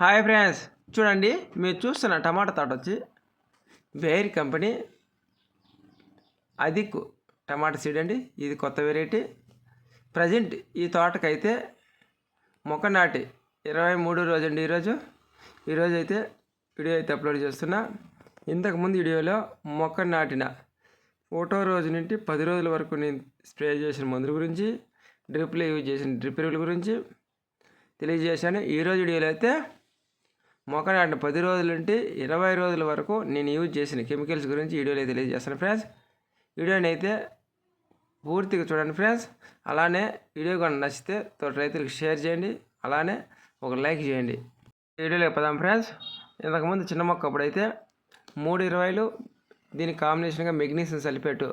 Hi friends. చూడండి మీరు చూస్తున్న టమాటా తోట వచ్చి వేర్ కంపెనీ అదిక్ టమాటా సీడ్ అండి. ఇది కొత్త వెరైటీ ప్రజెంట్ ఈ తోటకైతే మొక్క నాటి ఇరవై మూడు రోజు అండి ఈరోజు. ఈరోజు అయితే వీడియో అయితే అప్లోడ్ చేస్తున్నా. ఇంతకుముందు వీడియోలో మొక్క నాటిన ఒకటో రోజు నుండి పది రోజుల వరకు నేను స్ప్రే చేసిన మందుల గురించి డ్రిప్లు యూజ్ చేసిన డ్రిప్ ఎరువుల గురించి తెలియజేశాను. ఈరోజు వీడియోలో అయితే మొక్క పది రోజుల నుండి ఇరవై రోజుల వరకు నేను యూజ్ చేసిన కెమికల్స్ గురించి వీడియోలో తెలియజేస్తాను ఫ్రెండ్స్. వీడియోని అయితే పూర్తిగా చూడండి ఫ్రెండ్స్. అలానే వీడియో కానీ నచ్చితే తోటి రైతులకు షేర్ చేయండి. అలానే ఒక లైక్ చేయండి. వీడియోలో పదాం ఫ్రెండ్స్. ఇంతకుముందు చిన్న మొక్క అప్పుడైతే మూడు ఇరవైలు దీని కాంబినేషన్గా మెగ్నీషియం సల్ఫేట్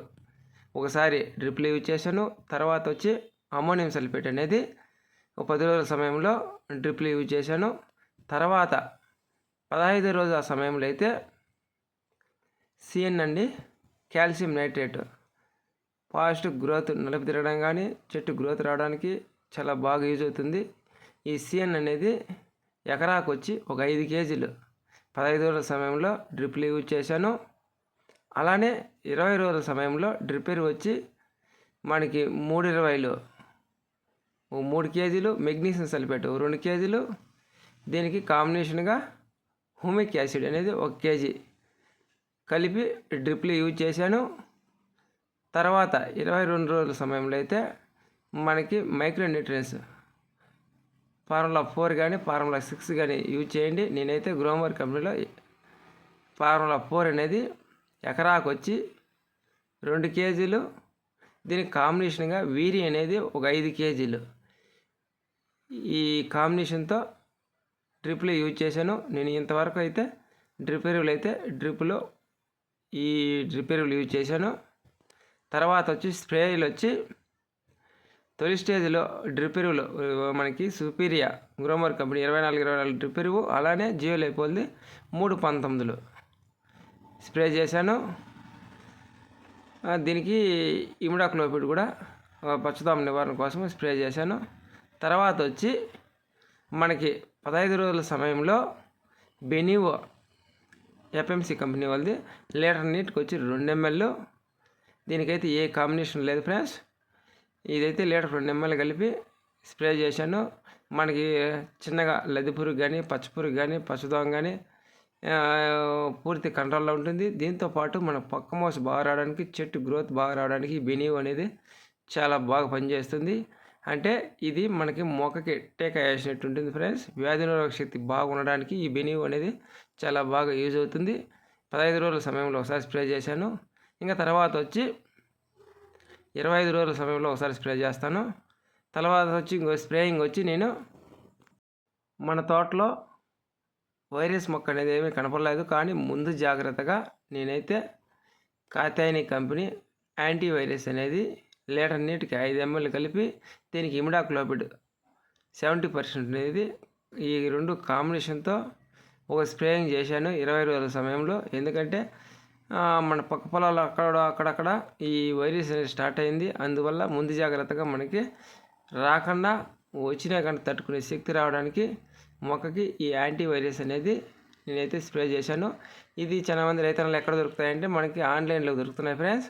ఒకసారి డ్రిప్లు యూజ్ చేశాను. తర్వాత వచ్చి అమ్మోనియం సల్ఫేట్ అనేది ఒక పది రోజుల సమయంలో డ్రిప్లు యూజ్ చేశాను. తర్వాత పదహైదు ఆ సమయంలో అయితే సిఎన్ అండి కాల్షియం నైట్రేట్. ఫాస్ట్ గ్రోత్ నలుపు తిరగడం కానీ చెట్టు గ్రోత్ రావడానికి చాలా బాగా యూజ్ అవుతుంది. ఈ సిఎన్ అనేది ఎకరాకు వచ్చి ఒక ఐదు కేజీలు. పదహైదు రోజుల సమయంలో డ్రిప్లు యూజ్ చేశాను. అలానే ఇరవై రోజుల సమయంలో డ్రిప్పేర్ వచ్చి మనకి మూడు ఇరవైలు. మూడు కేజీలు మెగ్నీషియం సల్ఫేట్ రెండు కేజీలు. దీనికి కాంబినేషన్గా హూమిక్ యాసిడ్ అనేది ఒక కేజీ కలిపి డ్రిప్లు యూజ్ చేశాను. తర్వాత ఇరవై రెండు రోజుల సమయంలో అయితే మనకి మైక్రో న్యూట్రియన్స్ ఫార్ములా ఫోర్ కానీ ఫార్ములా సిక్స్ కానీ యూజ్ చేయండి. నేనైతే గ్రోమర్ కంపెనీలో ఫార్ములా ఫోర్ అనేది ఎకరాకు వచ్చి రెండు కేజీలు. దీనికి కాంబినేషన్గా వీరి అనేది ఒక ఐదు కేజీలు. ఈ కాంబినేషన్తో డ్రిప్లు యూజ్ చేశాను. నేను ఇంతవరకు అయితే డ్రిప్ ఎరువులు అయితే డ్రిప్లో ఈ డ్రిప్ ఎరువులు యూజ్ చేశాను. తర్వాత వచ్చి స్ప్రేలు వచ్చి తొలి స్టేజ్లో డ్రిప్ ఎరువులు మనకి సుపీరియా గ్రోమర్ కంపెనీ ఇరవై నాలుగు ఇరవై నాలుగు డ్రిప్ ఎరువు అలానే జియో లేపోల్ది మూడు పంతొమ్మిదిలు స్ప్రే చేశాను. దీనికి ఇమిడాక్లోపిడ్ కూడా పచ్చదామ నివారణ కోసం స్ప్రే చేశాను. తర్వాత వచ్చి మనకి పదహైదు రోజుల సమయంలో బెనివో ఎఫ్ఎంసి కంపెనీ వాళ్ళది లీటర్ నీటికి వచ్చి రెండు ఎంఎల్ దీనికైతే ఏ కాంబినేషన్ లేదు ఫ్రెండ్స్. ఇదైతే లీటర్ రెండు ఎంఎల్ కలిపి స్ప్రే చేశాను. మనకి చిన్నగా లద్ది పురుగు కానీ పచ్చ పురుగు కానీ పచ్చదోమ కానీ పూర్తి కంట్రోల్లో ఉంటుంది. దీంతో పాటు మన పక్క మోస బాగా రావడానికి చెట్టు గ్రోత్ బాగా రావడానికి బెనీవ్ అనేది చాలా బాగా పనిచేస్తుంది. అంటే ఇది మనకి మొక్కకి టేక వేసినట్టు ఉంటుంది ఫ్రెండ్స్. వ్యాధి నిరోధక శక్తి బాగుండడానికి ఈ బెనివ్ అనేది చాలా బాగా యూజ్ అవుతుంది. పదహైదు రోజుల సమయంలో ఒకసారి స్ప్రే చేశాను. ఇంకా తర్వాత వచ్చి ఇరవై ఐదు రోజుల సమయంలో ఒకసారి స్ప్రే చేస్తాను. తర్వాత వచ్చి ఇంకో స్ప్రేయింగ్ వచ్చి నేను మన తోటలో వైరస్ మొక్క అనేది ఏమీ కనపడలేదు. కానీ ముందు జాగ్రత్తగా నేనైతే కాతాయిని కంపెనీ యాంటీ వైరస్ అనేది లీటర్ నీటికి ఐదు ఎంఎల్ కలిపి దీనికి ఇమిడాక్లోపిడ్ సెవెంటీ పర్సెంట్ అనేది ఈ రెండు కాంబినేషన్తో ఒక స్ప్రేయింగ్ చేశాను ఇరవై రోజుల సమయంలో. ఎందుకంటే మన పక్క పొలాలు అక్కడ అక్కడక్కడ ఈ వైరస్ అనేది స్టార్ట్ అయింది. అందువల్ల ముందు జాగ్రత్తగా మనకి రాకుండా వచ్చినా కానీ తట్టుకునే శక్తి రావడానికి మొక్కకి ఈ యాంటీ వైరస్ అనేది నేనైతే స్ప్రే చేశాను. ఇది చాలా మంది రైతన్నలు ఎక్కడ దొరుకుతాయంటే మనకి ఆన్లైన్లో దొరుకుతున్నాయి ఫ్రెండ్స్.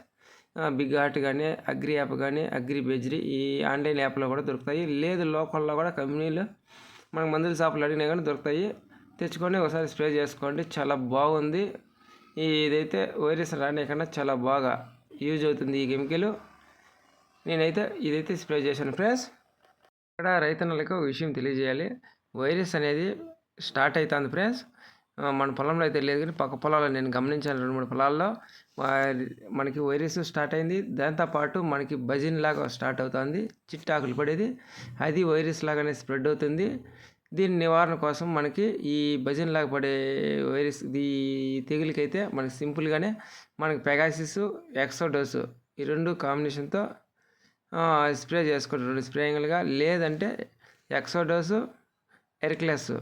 బిగ్ హార్ట్ కానీ అగ్రి యాప్ కానీ అగ్రి బెజ్రీ ఈ ఆన్లైన్ యాప్లో కూడా దొరుకుతాయి. లేదు లోకల్లో కూడా కంపెనీలు మనకు మందుల షాపులు అడిగినా కానీ దొరుకుతాయి. తెచ్చుకొని ఒకసారి స్ప్రే చేసుకోండి. చాలా బాగుంది. ఈ ఇదైతే వైరస్ రానికన్నా చాలా బాగా యూజ్ అవుతుంది ఈ కెమికల్. నేనైతే ఇదైతే స్ప్రే చేశాను ఫ్రెండ్స్. ఇక్కడ రైతన్నలకు ఒక విషయం తెలియజేయాలి. వైరస్ అనేది స్టార్ట్ అవుతుంది ఫ్రెండ్స్. మన పొలంలో అయితే లేదు కానీ పక్క పొలాల్లో నేను గమనించాను రెండు మూడు పొలాల్లో. మనకి వైరస్ స్టార్ట్ అయింది. దాంతోపాటు మనకి బజిన్ లాగా స్టార్ట్ అవుతుంది. చిట్టాకులు పడేది. అది వైరస్ లాగానే స్ప్రెడ్ అవుతుంది. దీని నివారణ కోసం మనకి ఈ భజన్ లాగా పడే వైరస్ ఈ తెగులకైతే మనకి సింపుల్గానే మనకి పెగాసిస్ ఎక్సోడోస్ ఈ రెండు కాంబినేషన్తో స్ప్రే చేసుకోండి రెండు స్ప్రేయింగ్లుగా లేదంటే ఎక్సోడోసు ఎర్క్లెస్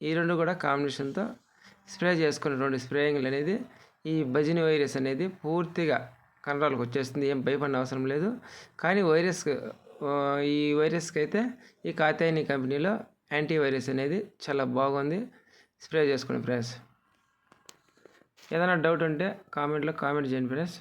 ఈ రెండు కూడా కాంబినేషన్తో స్ప్రే చేసుకుని రెండు స్ప్రేయింగ్లు అనేది ఈ భజని వైరస్ అనేది పూర్తిగా కంట్రోల్కి వచ్చేస్తుంది. ఏం భయపడిన అవసరం లేదు. కానీ వైరస్ ఈ వైరస్కి అయితే ఈ కాతేని కంపెనీలో యాంటీవైరస్ అనేది చాలా బాగుంది. స్ప్రే చేసుకోండి ఫ్రెండ్స్ ఏదైనా డౌట్ ఉంటే కామెంట్లో కామెంట్ చేయండి ఫ్రెండ్స్.